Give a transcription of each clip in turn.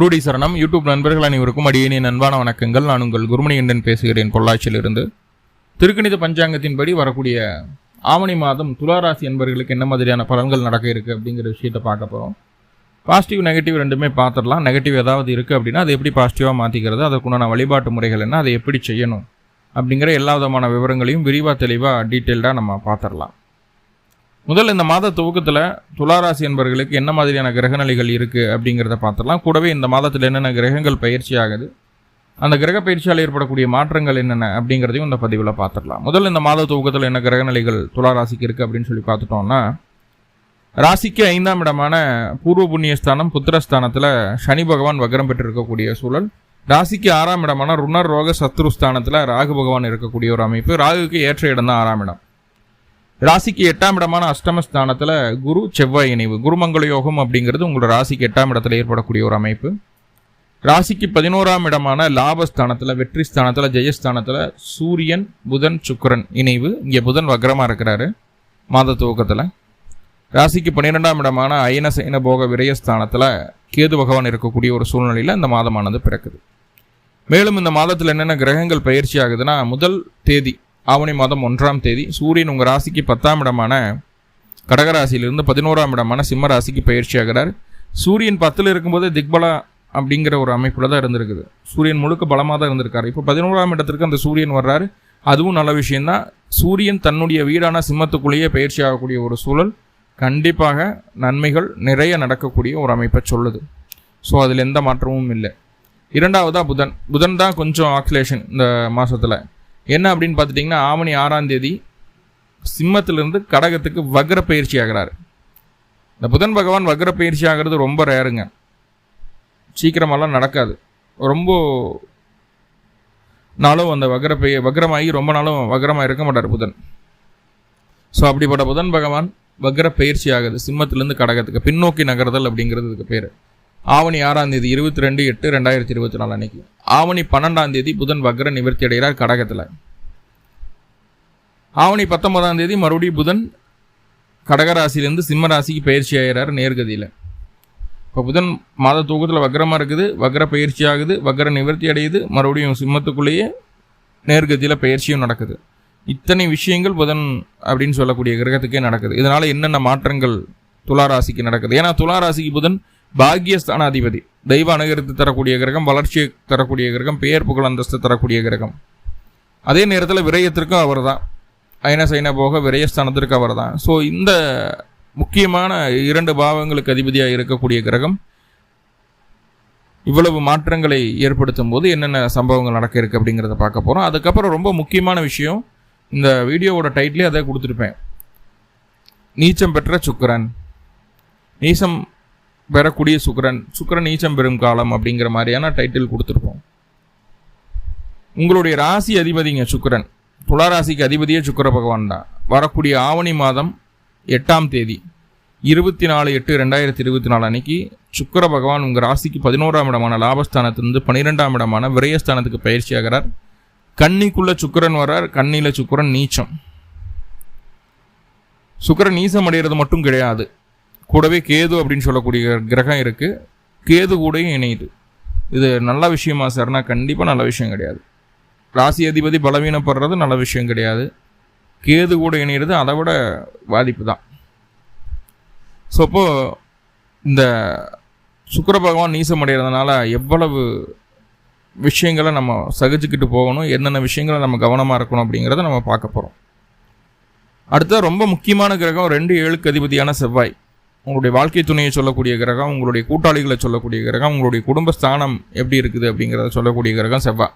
குருடி சரணம். யூடியூப் நண்பர்கள் அனைவருக்கும் அடியேனின் அன்பான வணக்கங்கள். நான் உங்கள் குருமணிகண்டன் பேசுகிறேன் பொள்ளாச்சியிலிருந்து. திருக்கணித பஞ்சாங்கத்தின்படி வரக்கூடிய ஆவணி மாதம் துளாராசி என்பவர்களுக்கு என்ன மாதிரியான பலன்கள் நடக்க இருக்குது அப்படிங்கிற விஷயத்தை பார்க்க போகிறோம் பாசிட்டிவ் நெகட்டிவ் ரெண்டுமே பார்த்துடலாம். நெகட்டிவ் ஏதாவது இருக்குது அப்படின்னா அதை எப்படி பாசிட்டிவாக மாற்றிக்கிறது அதற்குண்டான வழிபாட்டு முறைகள் என்ன? அதை எப்படி செய்யணும்? அப்படிங்கிற எல்லா விதமான விவரங்களையும் விரிவாக தெளிவாக டீட்டெயில்டாக நம்ம பார்த்துடலாம். முதல்ல இந்த மாத துவக்கத்தில் துளாராசி என்பவர்களுக்கு என்ன மாதிரியான கிரகநிலைகள் இருக்குது அப்படிங்கிறத பார்த்துடலாம். கூடவே இந்த மாதத்தில் என்னென்ன கிரகங்கள் பயிற்சி ஆகுது அந்த கிரக பயிற்சியால் ஏற்படக்கூடிய மாற்றங்கள் என்னென்ன அப்படிங்கிறதையும் இந்த பதிவில் பார்த்துடலாம். முதல்ல இந்த மாத துவக்கத்தில் என்ன கிரகநிலைகள் துளாராசிக்கு இருக்குது அப்படின்னு சொல்லி பார்த்துட்டோம்னா ராசிக்கு ஐந்தாம் இடமான பூர்வ புண்ணியஸ்தானம் புத்திரஸ்தானத்தில் சனி பகவான் வக்ரம் பெற்றிருக்கக்கூடிய சூழல். ராசிக்கு ஆறாம் இடமான ருணர் ரோக சத்ருஸ்தானத்தில் ராகு பகவான் இருக்கக்கூடிய ஒரு அமைப்பு. ராகுக்கு ஏற்ற இடம் தான் ஆறாம் இடம். ராசிக்கு எட்டாம் இடமான அஷ்டமஸ்தானத்தில் குரு செவ்வாய் இணைவு. குருமங்கள யோகம் அப்படிங்கிறது உங்களோட ராசிக்கு எட்டாம் இடத்துல ஏற்படக்கூடிய ஒரு அமைப்பு. ராசிக்கு பதினோராம் இடமான லாபஸ்தானத்தில் வெற்றி ஸ்தானத்தில் ஜெயஸ்தானத்தில் சூரியன் புதன் சுக்கரன் இணைவு. இங்கே புதன் வக்ரமாக இருக்கிறாரு மாத துவக்கத்தில் ராசிக்கு பன்னிரெண்டாம் இடமான அயன சைன போக விரயஸ்தானத்தில் கேது பகவான் இருக்கக்கூடிய ஒரு சூழ்நிலையில் இந்த மாதமானது பிறக்குது. மேலும் இந்த மாதத்தில் என்னென்ன கிரகங்கள் பயிற்சி ஆகுதுன்னா முதல் தேதி ஆவணி மாதம் ஒன்றாம் தேதி சூரியன் உங்கள் ராசிக்கு பத்தாம் இடமான கடகராசியிலிருந்து பதினோராம் இடமான சிம்ம ராசிக்கு பயிற்சி ஆகிறார். சூரியன் பத்தில் இருக்கும்போது திக்பலா அப்படிங்கிற ஒரு அமைப்பில் தான் இருந்திருக்குது. சூரியன் முழுக்க பலமாக தான் இருந்திருக்காரு. இப்போ பதினோராம் இடத்திற்கு அந்த சூரியன் வர்றாரு. அதுவும் நல்ல விஷயந்தான் சூரியன் தன்னுடைய வீடான சிம்மத்துக்குள்ளேயே பயிற்சி ஆகக்கூடிய ஒரு சூழல். கண்டிப்பாக நன்மைகள் நிறைய நடக்கக்கூடிய ஒரு அமைப்பை சொல்லுது. ஸோ அதில் எந்த மாற்றமும் இல்லை. இரண்டாவதாக புதன். புதன் தான் கொஞ்சம் ஆக்சிலேஷன் இந்த மாதத்தில் என்ன அப்படின்னு பார்த்துட்டிங்கன்னா ஆவணி ஆறாம் தேதி சிம்மத்திலிருந்து கடகத்துக்கு வக்ர பயிற்சி ஆகிறாரு. இந்த புதன் பகவான் வக்ர பயிற்சி ஆகிறது ரொம்ப ரேருங்க. சீக்கிரமெல்லாம் நடக்காது. ரொம்ப நாளும் அந்த வக்ர பெய வக்ரமாகி ரொம்ப நாளும் வக்ரமாக இருக்க மாட்டார் புதன். ஸோ அப்படிப்பட்ட புதன் பகவான் வக்ர பயிற்சி ஆகுது சிம்மத்திலேருந்து கடகத்துக்கு பின்னோக்கி நகர்தல் அப்படிங்கிறது இதுக்கு பேர். ஆவணி ஆறாம் தேதி இருபத்தி ரெண்டு எட்டு ரெண்டாயிரத்தி இருபத்தி நாலு அன்னைக்கு. ஆவணி பன்னெண்டாம் தேதி புதன் வக்ர நிவர்த்தி அடைகிறார் கடகத்தில். ஆவணி பத்தொன்பதாம் தேதி மறுபடியும் புதன் கடகராசிலேருந்து சிம்ம ராசிக்கு பயிற்சி ஆகிறார் நேர்கதியில். இப்போ புதன் மாத தூக்கத்தில் வக்ரமாக இருக்குது வக்ர பயிற்சி ஆகுது வக்ர நிவர்த்தி அடையுது மறுபடியும் சிம்மத்துக்குள்ளேயே நேர்கதியில் பயிற்சியும் நடக்குது. இத்தனை விஷயங்கள் புதன் அப்படின்னு சொல்லக்கூடிய கிரகத்துக்கே நடக்குது. இதனால் என்னென்ன மாற்றங்கள் துளாராசிக்கு நடக்குது? ஏன்னா துளாராசிக்கு புதன் பாக்யஸ்தானாதிபதி. தெய்வ அனுகரித்து தரக்கூடிய கிரகம் வளர்ச்சியை தரக்கூடிய கிரகம் பெயர் புகழ் அந்தஸ்து தரக்கூடிய கிரகம். அதே நேரத்தில் விரயத்திற்கும் அவர் தான் அயன சைனா போக விரயஸ்தானத்திற்கு அவர் தான் ஸோ இந்த முக்கியமான இரண்டு பாவங்களுக்கு அதிபதியாக இருக்கக்கூடிய கிரகம் இவ்வளவு மாற்றங்களை ஏற்படுத்தும் போது என்னென்ன சம்பவங்கள் நடக்க இருக்குது அப்படிங்கிறத பார்க்க போகிறோம் அதுக்கப்புறம் ரொம்ப முக்கியமான விஷயம் இந்த வீடியோவோட டைட்டிலே அதை கொடுத்துருப்பேன். நீச்சம் பெற்ற சுக்கரன். நீசம் பெறக்கூடிய சுக்கரன் சுக்கரன் நீச்சம் பெறும் காலம் அப்படிங்கிற மாதிரியான டைட்டில் கொடுத்துருப்போம் உங்களுடைய ராசி அதிபதிங்க சுக்கரன். துளாராசிக்கு அதிபதியே சுக்கர பகவான் தான். வரக்கூடிய ஆவணி மாதம் எட்டாம் தேதி இருபத்தி நாலு எட்டு ரெண்டாயிரத்தி இருபத்தி நாலு அன்னைக்கு சுக்கர பகவான் உங்கள் ராசிக்கு பதினோராம் இடமான லாபஸ்தானத்திலிருந்து பன்னிரெண்டாம் இடமான விரயஸ்தானத்துக்கு பயிற்சி ஆகிறார். கன்னிக்குள்ள சுக்கரன் வர்றார் கண்ணியில் சுக்கரன் நீச்சம். சுக்கரன் நீசம் அடைகிறது மட்டும் கிடையாது. கூடவே கேது அப்படின்னு சொல்லக்கூடிய கிரகம் இருக்குது கேது கூடயும் இணையுது. இது நல்ல விஷயமா சார்னா கண்டிப்பாக நல்ல விஷயம் கிடையாது. ராசி அதிபதி பலவீனப்படுறது நல்ல விஷயம் கிடையாது. கேது கூட இணையிறது அதை விட பாதிப்பு தான். ஸோ அப்போது இந்த சுக்கர பகவான் நீசம் அடைகிறதுனால எவ்வளவு விஷயங்களை நம்ம சகிச்சுக்கிட்டு போகணும் என்னென்ன விஷயங்களை நம்ம கவனமாக இருக்கணும் அப்படிங்கிறத நம்ம பார்க்க போகிறோம் அடுத்த ரொம்ப முக்கியமான கிரகம் ரெண்டு ஏழுக்கு அதிபதியான செவ்வாய். உங்களுடைய வாழ்க்கை துணையை சொல்லக்கூடிய கிரகம் உங்களுடைய கூட்டாளிகளை சொல்லக்கூடிய கிரகம் உங்களுடைய குடும்ப ஸ்தானம் எப்படி இருக்குது அப்படிங்கிறத சொல்லக்கூடிய கிரகம் செவ்வாய்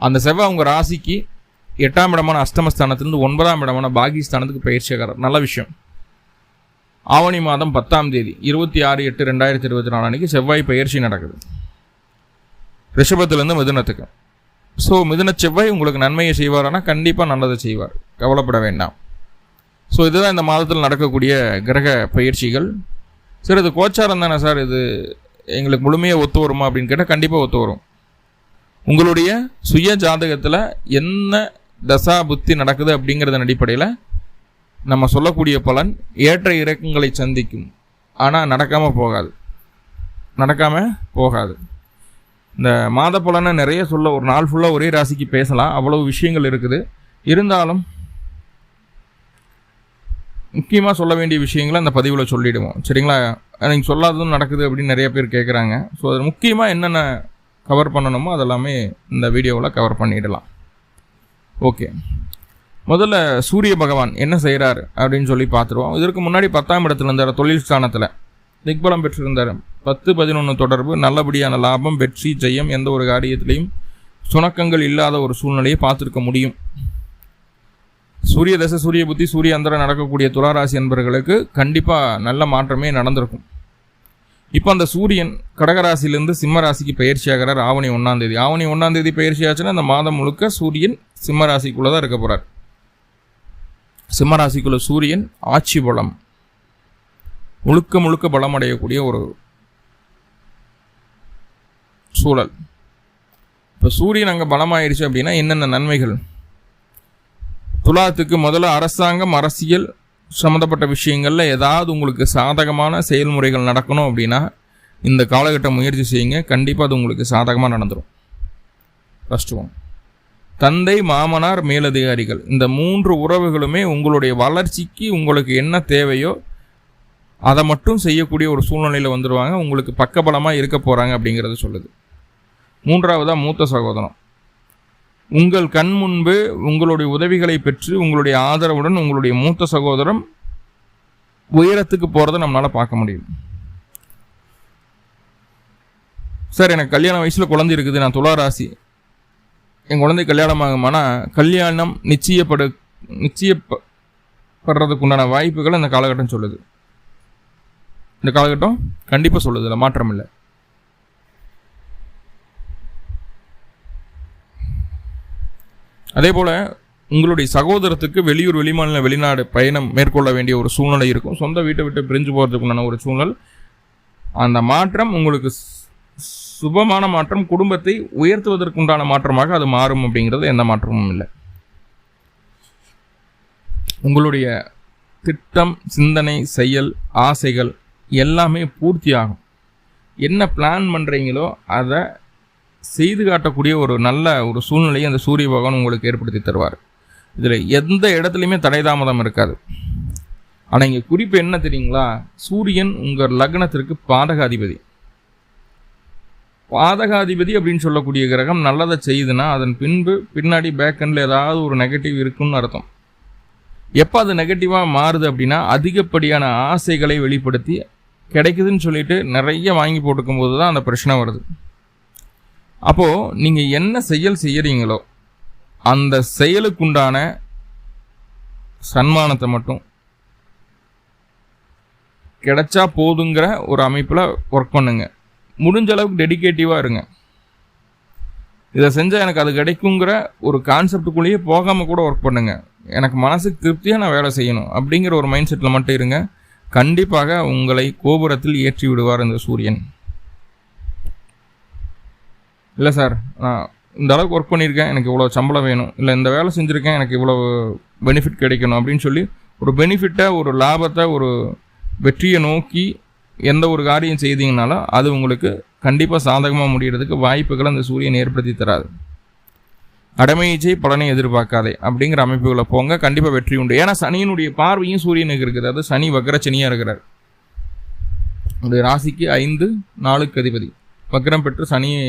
அந்த செவ்வாய் உங்கள் ராசிக்கு எட்டாம் இடமான அஷ்டமஸ்தானத்திலிருந்து ஒன்பதாம் இடமான பாகிஸ்தானத்துக்கு பயிற்சியாகிறார் நல்ல விஷயம். ஆவணி மாதம் பத்தாம் தேதி இருபத்தி ஆறு எட்டு ரெண்டாயிரத்தி இருபத்தி நாலு அன்றைக்கி செவ்வாய் பயிற்சி நடக்குது. ரிஷபத்துலேருந்து மிதுனத்துக்கு. ஸோ மிதுன செவ்வாய் உங்களுக்கு நன்மையை செய்வாரானா கண்டிப்பாக நல்லதை செய்வார். கவலைப்பட வேண்டாம். ஸோ இதுதான் இந்த மாதத்தில் நடக்கக்கூடிய கிரக பயிற்சிகள். சார் இது கோச்சாரம் தானே சார்? இது எங்களுக்கு முழுமையாக ஒத்து வருமா அப்படின்னு கேட்டால் கண்டிப்பாக ஒத்து வரும். உங்களுடைய சுய ஜாதகத்தில் என்ன தசா புத்தி நடக்குது அப்படிங்கிறதன் அடிப்படையில் நம்ம சொல்லக்கூடிய பலன் ஏற்ற இறக்கங்களை சந்திக்கும். ஆனால் நடக்காமல் போகாது. நடக்காமல் போகாது. இந்த மாத பலனை நிறைய சொல்ல ஒரு நாள் ஃபுல்லாக ஒரே ராசிக்கு பேசலாம். அவ்வளவு விஷயங்கள் இருக்குது. இருந்தாலும் முக்கியமாக சொல்ல வேண்டிய விஷயங்களை அந்த பதிவில் சொல்லிவிடுவோம் சரிங்களா? நீங்கள் சொல்லாததும் நடக்குது அப்படின்னு நிறைய பேர் கேட்குறாங்க ஸோ அது முக்கியமாக என்னென்ன கவர் பண்ணணுமோ அதெல்லாமே இந்த வீடியோவில் கவர் பண்ணிடலாம். ஓகே முதல்ல சூரிய பகவான் என்ன செய்கிறார் அப்படின்னு சொல்லி பார்த்துருவோம். இதற்கு முன்னாடி பத்தாம் இடத்துல இருந்தார் தொழில் ஸ்தானத்தில். திக்பலம் பெற்றிருந்தார். பத்து பதினொன்று தொடர்பு நல்லபடியான லாபம் வெற்றி ஜெயம் எந்த ஒரு காரியத்திலையும் சுணக்கங்கள் இல்லாத ஒரு சூழ்நிலையை பார்த்துருக்க முடியும். சூரிய தசை சூரிய புத்தி சூரிய அந்தரம் நடக்கக்கூடிய துளாராசி என்பவர்களுக்கு கண்டிப்பாக நல்ல மாற்றமே நடந்திருக்கும். இப்போ அந்த சூரியன் கடகராசிலேருந்து சிம்மராசிக்கு பயிற்சி ஆகிறார். ஆவணி ஒன்றாம் தேதி. ஆவணி ஒன்றாம் தேதி பயிற்சி ஆச்சுன்னா அந்த மாதம் முழுக்க சூரியன் சிம்மராசிக்குள்ளே தான் இருக்க போகிறார் சிம்மராசிக்குள்ள சூரியன் ஆட்சி பலம் முழுக்க முழுக்க பலம் அடையக்கூடிய ஒரு சூழல். இப்போ சூரியன் அங்கே பலமாயிடுச்சு அப்படின்னா என்னென்ன நன்மைகள்? துலாத்துக்கு முதல்ல அரசாங்கம் அரசியல் சம்மந்தப்பட்ட விஷயங்களில் ஏதாவது உங்களுக்கு சாதகமான செயல்முறைகள் நடக்கணும் அப்படின்னா இந்த காலகட்டம் முயற்சி செய்யுங்க. கண்டிப்பாக அது உங்களுக்கு சாதகமாக நடந்துடும் ஃபஸ்ட்டு ஒன் தந்தை மாமனார் மேலதிகாரிகள். இந்த மூன்று உறவுகளுமே உங்களுடைய வளர்ச்சிக்கு உங்களுக்கு என்ன தேவையோ அதை மட்டும் செய்யக்கூடிய ஒரு சூழ்நிலையில் வந்துடுவாங்க உங்களுக்கு பக்கபலமாக இருக்க போகிறாங்க அப்படிங்கிறத சொல்லுது. மூன்றாவதாக மூத்த சகோதரம் உங்கள் கண் முன்பு உங்களுடைய உதவிகளை பெற்று உங்களுடைய ஆதரவுடன் உங்களுடைய மூத்த சகோதரம் உயரத்துக்கு போகிறத நம்மளால் பார்க்க முடியும். சார் எனக்கு கல்யாண வயசில் குழந்தை இருக்குது. நான் துளாராசி என் குழந்தை கல்யாணம் ஆகுமானா கல்யாணம் நிச்சயப்படு நிச்சயப்படுறதுக்குண்டான வாய்ப்புகள் அந்த காலகட்டம் சொல்லுது. இந்த காலகட்டம் கண்டிப்பாக சொல்லுது. இல்லை மாற்றம் இல்லை அதே போல் உங்களுடைய சகோதரத்துக்கு வெளியூர் வெளிமாநில வெளிநாடு பயணம் மேற்கொள்ள வேண்டிய ஒரு சூழ்நிலை இருக்கும். சொந்த வீட்டை விட்டு பிரிஞ்சு போகிறதுக்குண்டான ஒரு சூழ்நிலை. அந்த மாற்றம் உங்களுக்கு சுபமான மாற்றம் குடும்பத்தை உயர்த்துவதற்குண்டான மாற்றமாக அது மாறும் அப்படிங்கிறது எந்த மாற்றமும் இல்லை. உங்களுடைய திட்டம் சிந்தனை செயல் ஆசைகள் எல்லாமே பூர்த்தியாகும். என்ன பிளான் பண்ணுறீங்களோ அதை செய்து காட்டக்கூடிய ஒரு நல்ல ஒரு சூழ்நிலையை அந்த சூரிய பகவான் உங்களுக்கு ஏற்படுத்தி தருவார். இதில் எந்த இடத்துலையுமே தடை தாமதம் இருக்காது. ஆனால் இங்கே குறிப்பு என்ன தெரியுங்களா? சூரியன் உங்கள் லக்னத்திற்கு பாதகாதிபதி. பாதகாதிபதி அப்படின்னு சொல்லக்கூடிய கிரகம் நல்லதை செய்யுதுன்னா அதன் பின்பு பின்னாடி பேக்கண்டில் ஏதாவது ஒரு நெகட்டிவ் இருக்குன்னு அர்த்தம். எப்போ அது நெகட்டிவாக மாறுது அப்படின்னா அதிகப்படியான ஆசைகளை வெளிப்படுத்தி கிடைக்குதுன்னு சொல்லிட்டு நிறைய வாங்கி போட்டுக்கும் போது தான் அந்த பிரச்சனை வருது. அப்போது நீங்கள் என்ன செயல் செய்கிறீங்களோ அந்த செயலுக்குண்டான சன்மானத்தை மட்டும் கிடைச்சா போதுங்கிற ஒரு அமைப்பில் ஒர்க் பண்ணுங்க. முடிஞ்ச அளவுக்கு டெடிக்கேட்டிவாக இருங்க. இதை செஞ்சால் எனக்கு அது கிடைக்குங்கிற ஒரு கான்செப்டுக்குள்ளேயே போகாமல் கூட ஒர்க் பண்ணுங்கள் எனக்கு மனசுக்கு திருப்தியாக நான் வேலை செய்யணும் அப்படிங்கிற ஒரு மைண்ட் செட்டில் மட்டும் இருங்க. கண்டிப்பாக உங்களை கோபுரத்தில் ஏற்றி விடுவார் இந்த சூரியன். இல்லை சார் நான் இந்த அளவுக்கு ஒர்க் பண்ணியிருக்கேன். எனக்கு இவ்வளோ சம்பளம் வேணும். இல்லை இந்த வேலை செஞ்சுருக்கேன். எனக்கு இவ்வளோ பெனிஃபிட் கிடைக்கணும் அப்படின்னு சொல்லி ஒரு பெனிஃபிட்டை ஒரு லாபத்தை ஒரு வெற்றியை நோக்கி எந்த ஒரு காரியம் செய்தீங்கனாலும் அது உங்களுக்கு கண்டிப்பாக சாதகமாக முடிகிறதுக்கு வாய்ப்புகளை அந்த சூரியன் ஏற்படுத்தி தராது. அடமையிச்சை பலனை எதிர்பார்க்காதே அப்படிங்கிற அமைப்புகளை போங்க. கண்டிப்பாக வெற்றி உண்டு. ஏன்னா சனியினுடைய பார்வையும் சூரியனுக்கு இருக்குது. அது சனி வக்கரச்சனியாக இருக்கிறார். உடைய ராசிக்கு ஐந்து நாளுக்கு அதிபதி. வக்ரம் பெற்று சனியை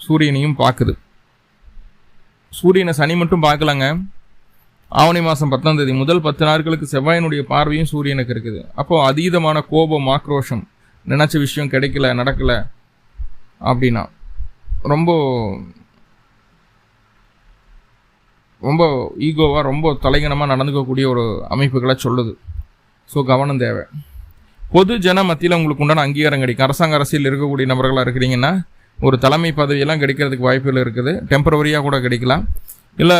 சூரியனையும் பார்க்குது. சூரியனை சனி மட்டும் பார்க்கலங்க. ஆவணி மாதம் பத்தாம் தேதி முதல் பத்து நாட்களுக்கு செவ்வாயினுடைய பார்வையும் சூரியனுக்கு இருக்குது. அப்போது அதீதமான கோபம் ஆக்ரோஷம் நினச்ச விஷயம் கிடைக்கல நடக்கலை அப்படின்னா ரொம்ப ரொம்ப ஈகோவாக ரொம்ப தலைகணமாக நடந்துக்கக்கூடிய ஒரு அமைப்புகளை சொல்லுது. ஸோ கவனம் தேவை. பொது ஜன மத்தியில் உங்களுக்கு உண்டான அங்கீகாரம் கிடைக்கும். அரசாங்க அரசியல் இருக்கக்கூடிய நபர்களாக இருக்கிறீங்கன்னா ஒரு தலைமை பதவியெல்லாம் கிடைக்கிறதுக்கு வாய்ப்புகள் இருக்குது. டெம்பரவரியாக கூட கிடைக்கலாம். இல்லை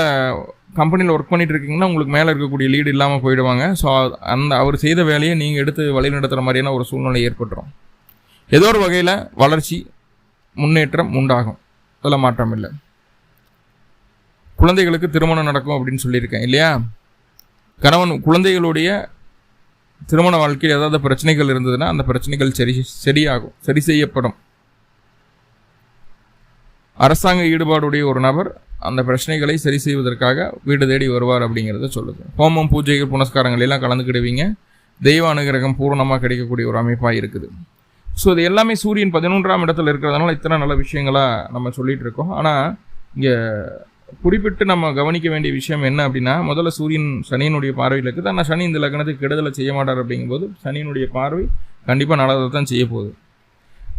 கம்பெனியில் ஒர்க் பண்ணிட்டு இருக்கீங்கன்னா உங்களுக்கு மேலே இருக்கக்கூடிய லீடு இல்லாமல் போயிடுவாங்க. ஸோ அந்த அவர் செய்த வேலையை நீங்கள் எடுத்து வழிநடத்துகிற மாதிரியான ஒரு சூழ்நிலை ஏற்பட்டுரும். ஏதோ ஒரு வகையில் வளர்ச்சி முன்னேற்றம் உண்டாகும். அதில் மாற்றம் இல்லை. குழந்தைகளுக்கு திருமணம் நடக்கும் அப்படின்னு சொல்லியிருக்கேன் இல்லையா? கணவன் குழந்தைகளுடைய திருமண வாழ்க்கையில் ஏதாவது பிரச்சனைகள் இருந்ததுன்னா அந்த பிரச்சனைகள் சரி சரியாகும் சரி செய்யப்படும். அரசாங்க ஈடுபாடுடைய ஒரு நபர் அந்த பிரச்சனைகளை சரி செய்வதற்காக வீடு தேடி வருவார் அப்படிங்கிறத சொல்லுது. ஹோமம் பூஜைகள் புனஸ்காரங்கள் எல்லாம் கலந்துக்கிடுவீங்க. தெய்வ அனுகிரகம் பூர்ணமாக கிடைக்கக்கூடிய ஒரு அமைப்பாக இருக்குது. ஸோ இது எல்லாமே சூரியன் பதினொன்றாம் இடத்துல இருக்கிறதுனால இத்தனை நல்ல விஷயங்களாக நம்ம சொல்லிகிட்டு இருக்கோம். ஆனால் இங்கே குறிப்பிட்டு நம்ம கவனிக்க வேண்டிய விஷயம் என்ன அப்படின்னா முதல்ல சூரியன் சனியினுடைய பார்வையில் இருக்குது. ஆனால் சனி இந்த லக்னத்துக்கு கெடுதலை செய்ய மாட்டார் அப்படிங்கும்போது சனியினுடைய பார்வை கண்டிப்பாக நல்லதை தான் செய்ய போகுது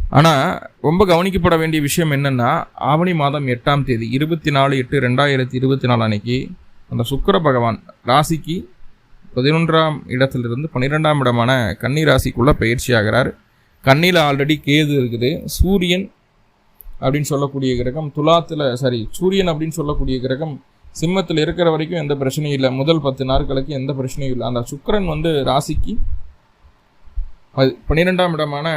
ஆனால் ரொம்ப கவனிக்கப்பட வேண்டிய விஷயம் என்னென்னா ஆவணி மாதம் எட்டாம் தேதி இருபத்தி நாலு எட்டு ரெண்டாயிரத்தி இருபத்தி நாலு அன்னைக்கு அந்த சுக்கர பகவான் ராசிக்கு பதினொன்றாம் இடத்திலிருந்து பன்னிரெண்டாம் இடமான கன்னி ராசிக்குள்ளே பயிற்சி ஆகிறார் கண்ணியில் ஆல்ரெடி கேது இருக்குது. சூரியன் அப்படின்னு சொல்லக்கூடிய கிரகம் துலாத்தில் சாரி சூரியன் அப்படின்னு சொல்லக்கூடிய கிரகம் சிம்மத்தில் இருக்கிற வரைக்கும் எந்த பிரச்சனையும் இல்லை. முதல் பத்து நாட்களுக்கு எந்த பிரச்சனையும் இல்லை. அந்த சுக்கரன் வந்து ராசிக்கு பன்னிரெண்டாம் இடமான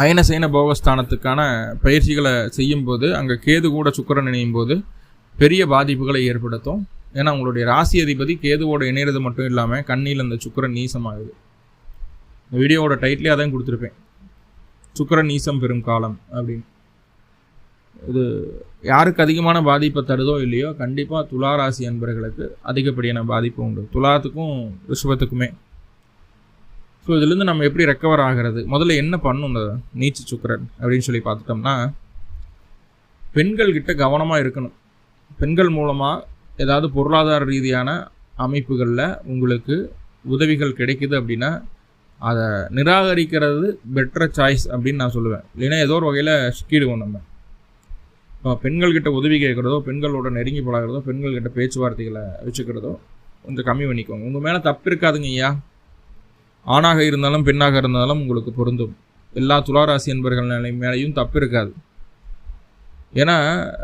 அயனசைன போகஸ்தானத்துக்கான பயிற்சிகளை செய்யும்போது அங்கே கேது கூட சுக்கரன் இணையும் போது பெரிய பாதிப்புகளை ஏற்படுத்தும். ஏன்னா உங்களுடைய ராசி அதிபதி கேதுவோட இணையிறது மட்டும் இல்லாமல் கண்ணியில் அந்த சுக்கரன் நீசமாகுது. இந்த வீடியோவோட டைட்டிலே அதான் கொடுத்துருப்பேன். சுக்கரன் நீசம் பெறும் காலம் அப்படின்னு. இது யாருக்கு அதிகமான பாதிப்பை தருதோ இல்லையோ கண்டிப்பாக துலா ராசி அன்பர்களுக்கு அதிகப்படியான பாதிப்பு உண்டு. துலாத்துக்கும் ரிஷபத்துக்குமே ஸோ இதுலேருந்து நம்ம எப்படி ரெக்கவர் ஆகிறது? முதல்ல என்ன பண்ணும் இந்த நீச்சு சுக்கரன் அப்படின்னு சொல்லி பார்த்துட்டோம்னா பெண்கள்கிட்ட கவனமாக இருக்கணும். பெண்கள் மூலமாக ஏதாவது பொருளாதார ரீதியான அமைப்புகளில் உங்களுக்கு உதவிகள் கிடைக்குது அப்படின்னா அதை நிராகரிக்கிறது பெட்டர் சாய்ஸ் அப்படின்னு நான் சொல்லுவேன். இல்லைன்னா ஏதோ ஒரு வகையில் சிக்கிடுவோம் நம்ம. இப்போ பெண்கள்கிட்ட உதவி கேட்குறதோ பெண்களோட நெருங்கி பழகிறதோ பெண்கள்கிட்ட பேச்சுவார்த்தைகளை வச்சுக்கிறதோ கொஞ்சம் கம்மி பண்ணிக்கோங்க. உங்கள் மேலே தப்பு இருக்காதுங்க ஐயா. ஆணாக இருந்தாலும் பெண்ணாக இருந்தாலும் உங்களுக்கு பொருந்தும். எல்லா துளாராசி என்பர்கள் நிலை மேலேயும் தப்பு இருக்காது. ஏன்னா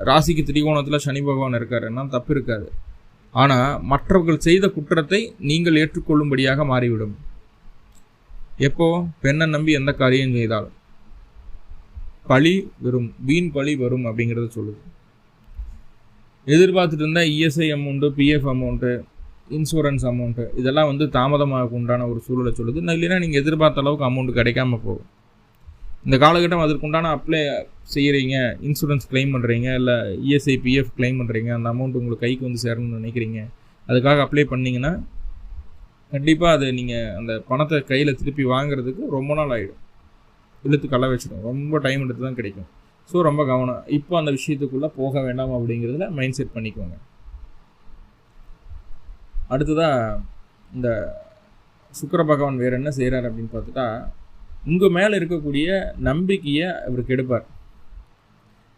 ராசிக்கு திரிகோணத்தில் சனி பகவான் இருக்காருன்னா தப்பு இருக்காது. ஆனால் மற்றவர்கள் செய்த குற்றத்தை நீங்கள் ஏற்றுக்கொள்ளும்படியாக மாறிவிடும். எப்போ? பெண்ணை நம்பி எந்த காரியம் செய்தாலும் பழி வரும் வீண் பழி வரும் அப்படிங்கிறத சொல்லுது. எதிர்பார்த்துட்டு இருந்தால் E S I amount P F amount insurance amount இதெல்லாம் வந்து தாமதமாக உண்டான ஒரு சூழலை சொல்லுது. இல்லைன்னா நீங்கள் எதிர்பார்த்த அளவுக்கு அமௌண்ட் கிடைக்காம போகும். இந்த காலகட்டம் அதற்குண்டான அப்ளை செய்கிறீங்க இன்சூரன்ஸ் கிளைம் பண்ணுறீங்க இல்லை இஎஸ்ஐ பிஎஃப் கிளைம் பண்ணுறீங்க அந்த அமௌண்ட் உங்களுக்கு கைக்கு வந்து சேரணும்னு நினைக்கிறீங்க அதுக்காக அப்ளை பண்ணிங்கன்னா கண்டிப்பாக அது நீங்கள் அந்த பணத்தை கையில் திருப்பி வாங்குறதுக்கு ரொம்ப நாள் ஆகிடும் இழுத்து களை வச்சிடும். ரொம்ப டைம் எடுத்து தான் கிடைக்கும். ஸோ ரொம்ப கவனம். இப்போ அந்த விஷயத்துக்குள்ளே போக வேண்டாம் அப்படிங்கிறதுல மைண்ட் செட் பண்ணிக்கோங்க. அடுத்ததாக இந்த சுக்கர பகவான் வேறு என்ன செய்கிறார் அப்படின்னு பார்த்துட்டா உங்கள் மேலே இருக்கக்கூடிய நம்பிக்கையை அவர் கெடுப்பார்.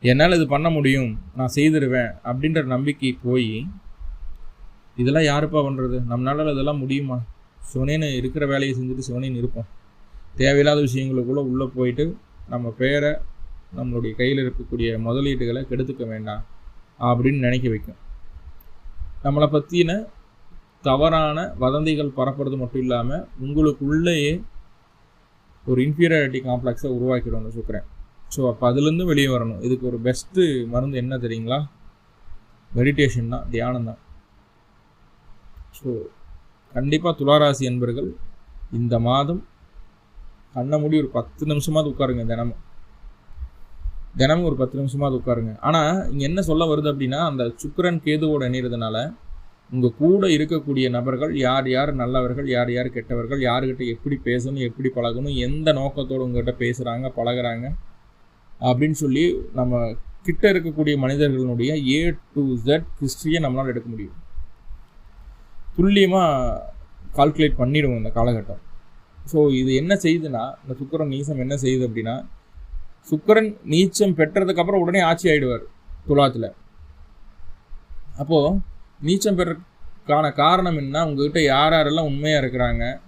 என்னால் இது பண்ண முடியும் நான் செய்திருவேன் அப்படின்ற நம்பிக்கை போய் இதெல்லாம் யாருப்பா பண்ணுறது நம்மளால இதெல்லாம் முடியுமா? சிவனேன்னு இருக்கிற வேலையை செஞ்சுட்டு சிவனேன்னு இருப்போம். தேவையில்லாத விஷயங்களுக்குள்ளே உள்ளே போயிட்டு நம்ம பேரை நம்மளுடைய கையில் இருக்கக்கூடிய முதலீடுகளை கெடுத்துக்க வேண்டாம் அப்படின்னு நினைக்க வைக்கும். நம்மளை பற்றின தவறான வதந்திகள் பரப்புறது மட்டும் இல்லாமல் உங்களுக்குள்ளேயே ஒரு இன்ஃபீரியாரிட்டி காம்ப்ளெக்ஸை உருவாக்கிடும் அந்த ஸோ அப்போ அதுலேருந்து வெளியே வரணும். இதுக்கு ஒரு பெஸ்ட்டு மருந்து என்ன தெரியுங்களா? மெடிடேஷன் தான் தியானம் தான். ஸோ கண்டிப்பாக துளாராசி என்பர்கள் இந்த மாதம் கண்ணை மூடி ஒரு பத்து நிமிஷமாவது உட்காருங்க தினமும். தினமும் ஒரு பத்து நிமிஷமாவது உட்காருங்க. ஆனால் இங்கே என்ன சொல்ல வருது அப்படின்னா அந்த சுக்கரன் கேதுவோட இணைகிறதுனால உங்கள் கூட இருக்கக்கூடிய நபர்கள் யார் யார் நல்லவர்கள் யார் யார் கெட்டவர்கள் யாருக்கிட்ட எப்படி பேசணும் எப்படி பழகணும் எந்த நோக்கத்தோடு உங்கள்கிட்ட பேசுகிறாங்க பழகிறாங்க அப்படின்னு சொல்லி நம்ம கிட்ட இருக்கக்கூடிய மனிதர்களுடைய ஏ டு ஜெட் ஹிஸ்ட்ரியை நம்மளால் எடுக்க முடியும். துல்லியமாக கால்குலேட் பண்ணிடுவோம் இந்த காலகட்டம். ஸோ இது என்ன செய்யுதுன்னா இந்த சுக்கரன் நீசம் என்ன செய்யுது அப்படின்னா சுக்கரன் நீச்சம் பெற்றதுக்கப்புறம் உடனே ஆட்சி ஆகிடுவார் துலாத்தில். அப்போது நீச்சம் பெறக்கான காரணம் என்ன? உங்ககிட்ட யார் யாரெல்லாம் உண்மையாக இருக்கிறாங்க?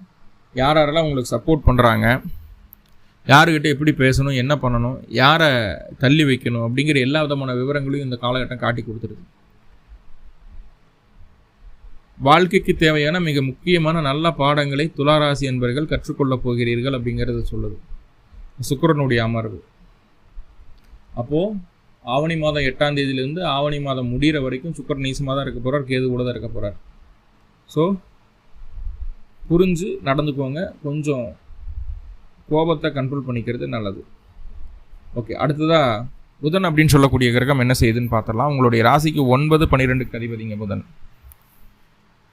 யார் யாரெல்லாம் உங்களுக்கு சப்போர்ட் பண்ணுறாங்க யாருக்கிட்ட எப்படி பேசணும்? என்ன பண்ணணும்? யாரை தள்ளி வைக்கணும்? அப்படிங்கிற எல்லா விதமான விவரங்களையும் இந்த காலகட்டம் காட்டி கொடுத்துருது. வாழ்க்கைக்கு தேவையான மிக முக்கியமான நல்ல பாடங்களை துளாராசி என்பர்கள் கற்றுக்கொள்ளப் போகிறீர்கள் அப்படிங்கிறது சொல்லுது. சுக்கரனுடைய அமர்வு. அப்போது ஆவணி மாதம் எட்டாம் தேதியிலேருந்து ஆவணி மாதம் முடிகிற வரைக்கும் சுக்கரன் நீசமாக தான் இருக்க போகிறார் கேது கூட தான் இருக்க போகிறார் ஸோ புரிஞ்சு நடந்துக்கோங்க. கொஞ்சம் கோபத்தை கண்ட்ரோல் பண்ணிக்கிறது நல்லது. ஓகே அடுத்ததாக புதன் அப்படின்னு சொல்லக்கூடிய கிரகம் என்ன செய்யுதுன்னு பார்த்துடலாம். உங்களுடைய ராசிக்கு ஒன்பது பன்னிரெண்டுக்கு அதிபதிங்க புதன்.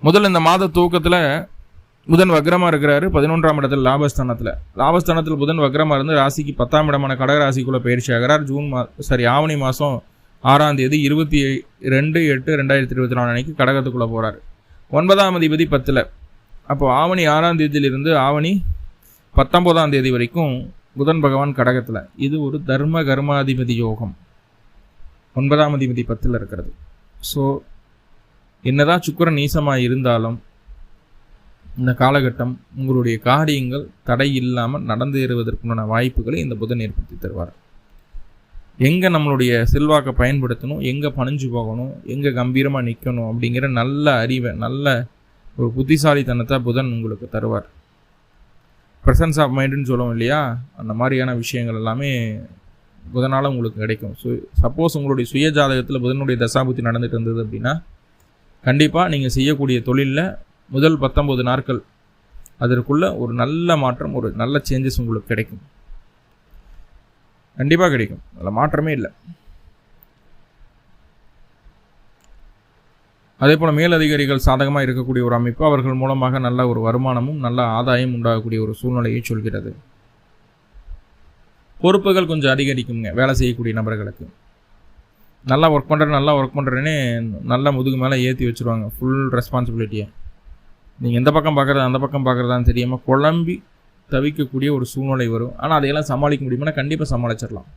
முதல்ல இந்த மாத தூக்கத்தில் புதன் வக்ரமாக இருக்கிறாரு பதினொன்றாம் இடத்துல லாபஸ்தானத்தில். லாபஸ்தானத்தில் புதன் வக்ரமாக இருந்து ராசிக்கு பத்தாம் இடமான கடக ராசிக்குள்ளே பயிற்சி ஆகிறார். ஜூன் மா சாரி ஆவணி மாதம் ஆறாம் தேதி இருபத்தி ரெண்டு எட்டு ரெண்டாயிரத்தி இருபத்தி நாலு அன்னைக்கு கடகத்துக்குள்ளே போகிறார் ஒன்பதாம் அதிபதி பத்தில். அப்போது ஆவணி ஆறாம் தேதியிலிருந்து ஆவணி பத்தொம்போதாம் தேதி வரைக்கும் புதன் பகவான் கடகத்தில். இது ஒரு தர்ம கர்மாதிபதி யோகம். ஒன்பதாம் அதிபதி பத்தில் இருக்கிறது. ஸோ என்னதான் சுக்கரன் நீசமாக இருந்தாலும் இந்த காலகட்டம் உங்களுடைய காரியங்கள் தடை இல்லாமல் நடந்தேறுவதற்குண்டான வாய்ப்புகளை இந்த புதன் ஏற்படுத்தி தருவார். எங்கே நம்மளுடைய செல்வாக்கை பயன்படுத்தணும் எங்கே பணிஞ்சு போகணும் எங்கே கம்பீரமாக நிற்கணும் அப்படிங்கிற நல்ல அறிவை நல்ல ஒரு புத்திசாலித்தனத்தை புதன் உங்களுக்கு தருவார். ப்ரெசன்ஸ் ஆஃப் மைண்டுன்னு சொல்லுவோம் இல்லையா? அந்த மாதிரியான விஷயங்கள் எல்லாமே புதனால் உங்களுக்கு கிடைக்கும். ஸோ சப்போஸ் உங்களுடைய சுய ஜாதகத்தில் புதனுடைய தசாபுத்தி நடந்துட்டு இருந்தது அப்படின்னா கண்டிப்பாக நீங்கள் செய்யக்கூடிய தொழிலில் முதல் பத்தொம்பது நாட்கள் அதற்குள்ளே ஒரு நல்ல மாற்றம் ஒரு நல்ல சேஞ்சஸ் உங்களுக்கு கிடைக்கும். கண்டிப்பாக கிடைக்கும். அதில் மாற்றமே இல்லை. அதே போல் மேலதிகாரிகள் சாதகமாக இருக்கக்கூடிய ஒரு அமைப்பு அவர்கள் மூலமாக நல்ல ஒரு வருமானமும் நல்ல ஆதாயம் உண்டாகக்கூடிய ஒரு சூழ்நிலையை சொல்கிறது. பொறுப்புகள் கொஞ்சம் அதிகரிக்குங்க வேலை செய்யக்கூடிய நபர்களுக்கு. நல்லா ஒர்க் பண்ணுறேன் நல்லா ஒர்க் பண்ணுறேன்னு நல்லா முதுகு மேலே ஏற்றி வச்சுருவாங்க ஃபுல் ரெஸ்பான்சிபிலிட்டியை நீங்கள் எந்த பக்கம் பார்க்குறது அந்த பக்கம் பார்க்குறதான்னு தெரியாமல் குழம்பி தவிக்கக்கூடிய ஒரு சூழ்நிலை வரும். ஆனால் அதையெல்லாம் சமாளிக்க முடியுமானா கண்டிப்பாக சமாளிச்சிடலாம்.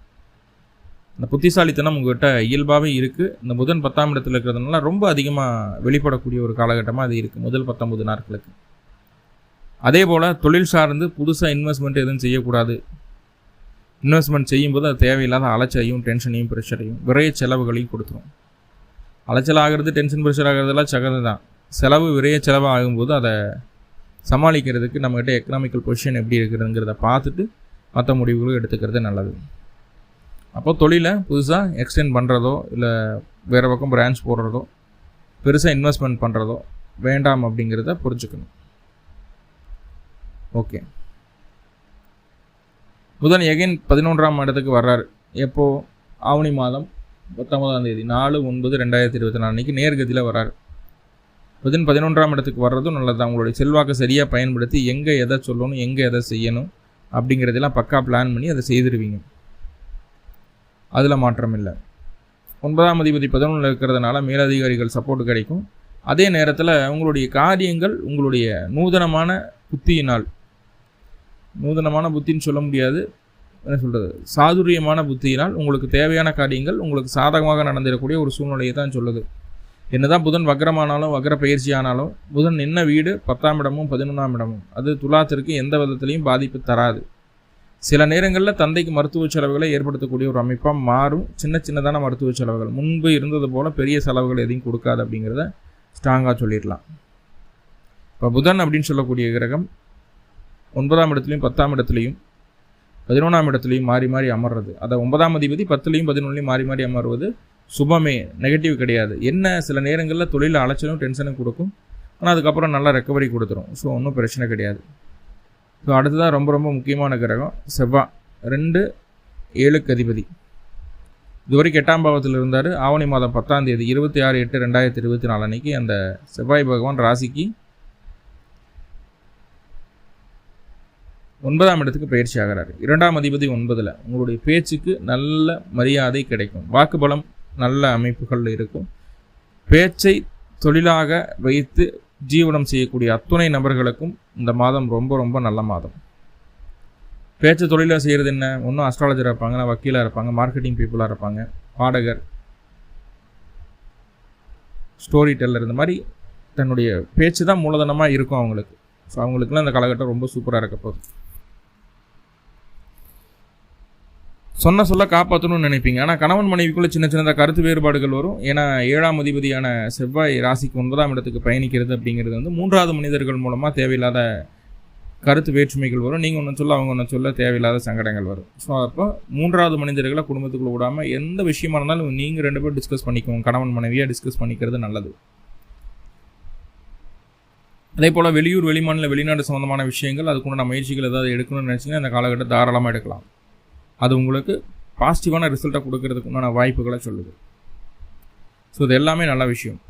இந்த புத்திசாலித்தனம் உங்கள்கிட்ட இயல்பாகவே இருக்குது இந்த முதன் பத்தாம் இடத்துல இருக்கிறதுனால ரொம்ப அதிகமாக வெளிப்படக்கூடிய ஒரு காலகட்டமாக அது இருக்குது முதல் பத்தொம்பது நாட்களுக்கு. அதே போல் தொழில் சார்ந்து புதுசாக இன்வெஸ்ட்மெண்ட் எதுவும் செய்யக்கூடாது. இன்வெஸ்ட்மெண்ட் செய்யும்போது அது தேவையில்லாத அலைச்சலையும் டென்ஷனையும் ப்ரெஷரையும் விரைய செலவுகளையும் கொடுத்துரும். அலைச்சல் ஆகிறது டென்ஷன் ப்ரெஷர் ஆகிறதுலாம் சகது தான் செலவு விரைய செலவு ஆகும்போது அதை சமாளிக்கிறதுக்கு நம்மக்கிட்ட எக்கனாமிக்கல் பொசிஷன் எப்படி இருக்கிறதுங்கிறத பார்த்துட்டு மற்ற முடிவுகளும் எடுத்துக்கிறது நல்லது. அப்போ தொழிலை புதுசாக எக்ஸ்டெண்ட் பண்ணுறதோ இல்லை வேறு பக்கம் பிரான்ச் போடுறதோ பெருசாக இன்வெஸ்ட்மெண்ட் பண்ணுறதோ வேண்டாம் அப்படிங்கிறத புரிஞ்சுக்கணும். ஓகே. புதன் எகைன் பதினொன்றாம் இடத்துக்கு வர்றாரு. எப்போது ஆவணி மாதம் பத்தொன்பதாம் தேதி. நாலு ஒன்பது ரெண்டாயிரத்தி இருபத்தி நாலு அன்றைக்கி நேர்கதியில் வர்றாரு. புதன் பதினொன்றாம் இடத்துக்கு வர்றதும் நல்லது உங்களுடைய செல்வாக்கை சரியாக பயன்படுத்தி எங்கே எதை சொல்லணும் எங்கே எதை செய்யணும் அப்படிங்கிறதெல்லாம் பக்கா பிளான் பண்ணி அதை செய்திருவீங்க. அதில் மாற்றம் இல்லை. ஒன்பதாம் அதிபதி பதினொன்றில் இருக்கிறதுனால மேலதிகாரிகள் சப்போர்ட் கிடைக்கும். அதே நேரத்தில் உங்களுடைய காரியங்கள் உங்களுடைய நூதனமான புத்தியினால் நூதனமான புத்தின்னு சொல்ல முடியாது. என்ன சொல்கிறது சாதுரியமான புத்தியினால் உங்களுக்கு தேவையான காரியங்கள் உங்களுக்கு சாதகமாக நடந்திடக்கூடிய ஒரு சூழ்நிலையை தான் சொல்லுது. என்னதான் புதன் வக்ரமானாலும் வக்ர பயிற்சி ஆனாலும் புதன் நின்ன வீடு பத்தாம் இடமும் பதினொன்றாம் இடமும். அது துலாத்திற்கு எந்த விதத்திலையும் பாதிப்பு தராது. சில நேரங்களில் தந்தைக்கு மருத்துவ செலவுகளை ஏற்படுத்தக்கூடிய ஒரு அமைப்பாக மாறும். சின்ன சின்னதான மருத்துவ செலவுகள். முன்பு இருந்தது போல் பெரிய செலவுகள் எதையும் கொடுக்காது அப்படிங்கிறத ஸ்ட்ராங்காக சொல்லிடலாம். இப்போ புதன் அப்படின்னு சொல்லக்கூடிய கிரகம் ஒன்பதாம் இடத்துலையும் பத்தாம் இடத்துலையும் பதினொன்றாம் இடத்துலையும் மாறி மாறி அமர்றது. அதை ஒன்பதாம் அதிபதி பத்துலேயும் பதினொன்றுலையும் மாறி மாறி அமர்வது சுபமே நெகட்டிவ் கிடையாது. என்ன சில நேரங்களில் தொழில் அலைச்சலும் டென்ஷனும் கொடுக்கும். ஆனால் அதுக்கப்புறம் நல்லா ரெக்கவரி கொடுத்துரும். ஸோ ஒன்றும் பிரச்சனை கிடையாது. ஸோ அடுத்ததான் ரொம்ப ரொம்ப முக்கியமான கிரகம் செவ்வா. ரெண்டு ஏழுக்கு அதிபதி. இதுவரைக்கும் எட்டாம் பாவத்தில் இருந்தார். ஆவணி மாதம் பத்தாம் தேதி இருபத்தி ஆறு எட்டு ரெண்டாயிரத்தி இருபத்தி நாலு அன்னைக்கு அந்த செவ்வாய் பகவான் ராசிக்கு ஒன்பதாம் இடத்துக்கு பயிற்சி ஆகிறார். இரண்டாம் அதிபதி ஒன்பதில். உங்களுடைய பேச்சுக்கு நல்ல மரியாதை கிடைக்கும். வாக்குபலம் நல்ல அமைப்புகள் இருக்கும். பேச்சை தொழிலாக வைத்து ஜீவனம் செய்யக்கூடிய அத்துணை நபர்களுக்கும் இந்த மாதம் ரொம்ப ரொம்ப நல்ல மாதம். பேச்சு தொழிலாக செய்கிறது என்ன? ஒன்றும் அஸ்ட்ராலஜராக இருப்பாங்க வக்கீலாக இருப்பாங்க மார்க்கெட்டிங் பீப்புளாக இருப்பாங்க பாடகர் ஸ்டோரி டெல்லர் இந்த மாதிரி தன்னுடைய பேச்சு தான் மூலதனமாக இருக்கும் அவங்களுக்கு. ஸோ அவங்களுக்குலாம் இந்த காலகட்டம் ரொம்ப சூப்பராக இருக்க போகுது. சொன்ன சொல்ல காப்பாற்றணும்னு நினைப்பீங்க. ஆனால் கணவன் மனைவிக்குள்ளே சின்ன சின்னதாக கருத்து வேறுபாடுகள் வரும். ஏன்னா ஏழாம் அதிபதியான செவ்வாய் ராசிக்கு ஒன்பதாம் இடத்துக்கு பயணிக்கிறது அப்படிங்கிறது வந்து மூன்றாவது மனிதர்கள் மூலமாக தேவையில்லாத கருத்து வேற்றுமைகள் வரும். நீங்கள் ஒன்று சொல்ல அவங்க ஒன்று சொல்ல தேவையில்லாத சங்கடங்கள் வரும். ஸோ அப்போ மூன்றாவது மனிதர்களை குடும்பத்துக்குள்ள விடாமல் எந்த விஷயமா இருந்தாலும் நீங்கள் ரெண்டு பேரும் டிஸ்கஸ் பண்ணிக்கோங்க. கணவன் மனைவியாக டிஸ்கஸ் பண்ணிக்கிறது நல்லது. அதே போல் வெளியூர் வெளிமாநில வெளிநாடு சம்மந்தமான விஷயங்கள் அதுக்குண்டான முயற்சிகள் ஏதாவது எடுக்கணும்னு நினச்சிங்கன்னா இந்த காலகட்டம் தாராளமாக எடுக்கலாம். அது உங்களுக்கு பாசிட்டிவான ரிசல்ட்டை கொடுக்கறதுக்கு உண்டான வாய்ப்புகளை சொல்லுது. ஸோ இது எல்லாமே நல்ல விஷயம்.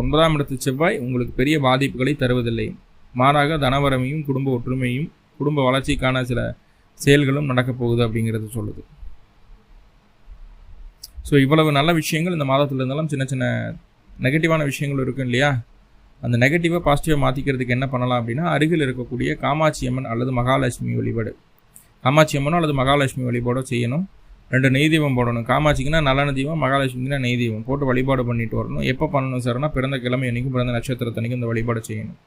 ஒன்பதாம் இடத்து செவ்வாய் உங்களுக்கு பெரிய பாதிப்புகளை தருவதில்லை. மாறாக தனவரமையும் குடும்ப ஒற்றுமையும் குடும்ப வளர்ச்சிக்கான சில செயல்களும் நடக்கப் போகுது அப்படிங்கிறது சொல்லுது. ஸோ இவ்வளவு நல்ல விஷயங்கள் இந்த மாதத்தில் இருந்தாலும் சின்ன சின்ன நெகட்டிவான விஷயங்கள் இருக்கும் இல்லையா? அந்த நெகட்டிவாக பாசிட்டிவாக மாற்றிக்கிறதுக்கு என்ன பண்ணலாம் அப்படின்னா அருகில் இருக்கக்கூடிய காமாட்சி அம்மன் அல்லது மகாலட்சுமி வழிபாடு. காமாட்சி அம்மனோ அல்லது மகாலட்சுமி வழிபாடோ செய்யணும். ரெண்டு நெய் தீபம் போடணும். காமாட்சிக்குன்னா நல்லன தீபம் மகாலட்சுமிக்குன்னா நெய் தீபம் போட்டு வழிபாடு பண்ணிட்டு வரணும். எப்போ பண்ணணும் சார்னா பிறந்த கிழமை அன்றைக்கும் பிறந்த நட்சத்திரத்தன்னைக்கும் இந்த வழிபாடு செய்யணும்.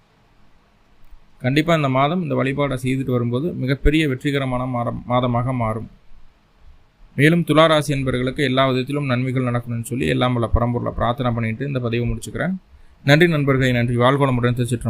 கண்டிப்பாக இந்த மாதம் இந்த வழிபாடை செய்துட்டு வரும்போது மிகப்பெரிய வெற்றிகரமான மாதமாக மாறும். மேலும் துளாராசி என்பவர்களுக்கு எல்லா விதத்திலும் நன்மைகள் நடக்கணும்னு சொல்லி எல்லாம் பல பரம்பொருளை பிரார்த்தனை பண்ணிட்டு இந்த பதிவை முடிச்சுக்கிறேன். நன்றி நண்பர்களை நன்றி. வாழ்கோளமுடன் திருச்சிட்டு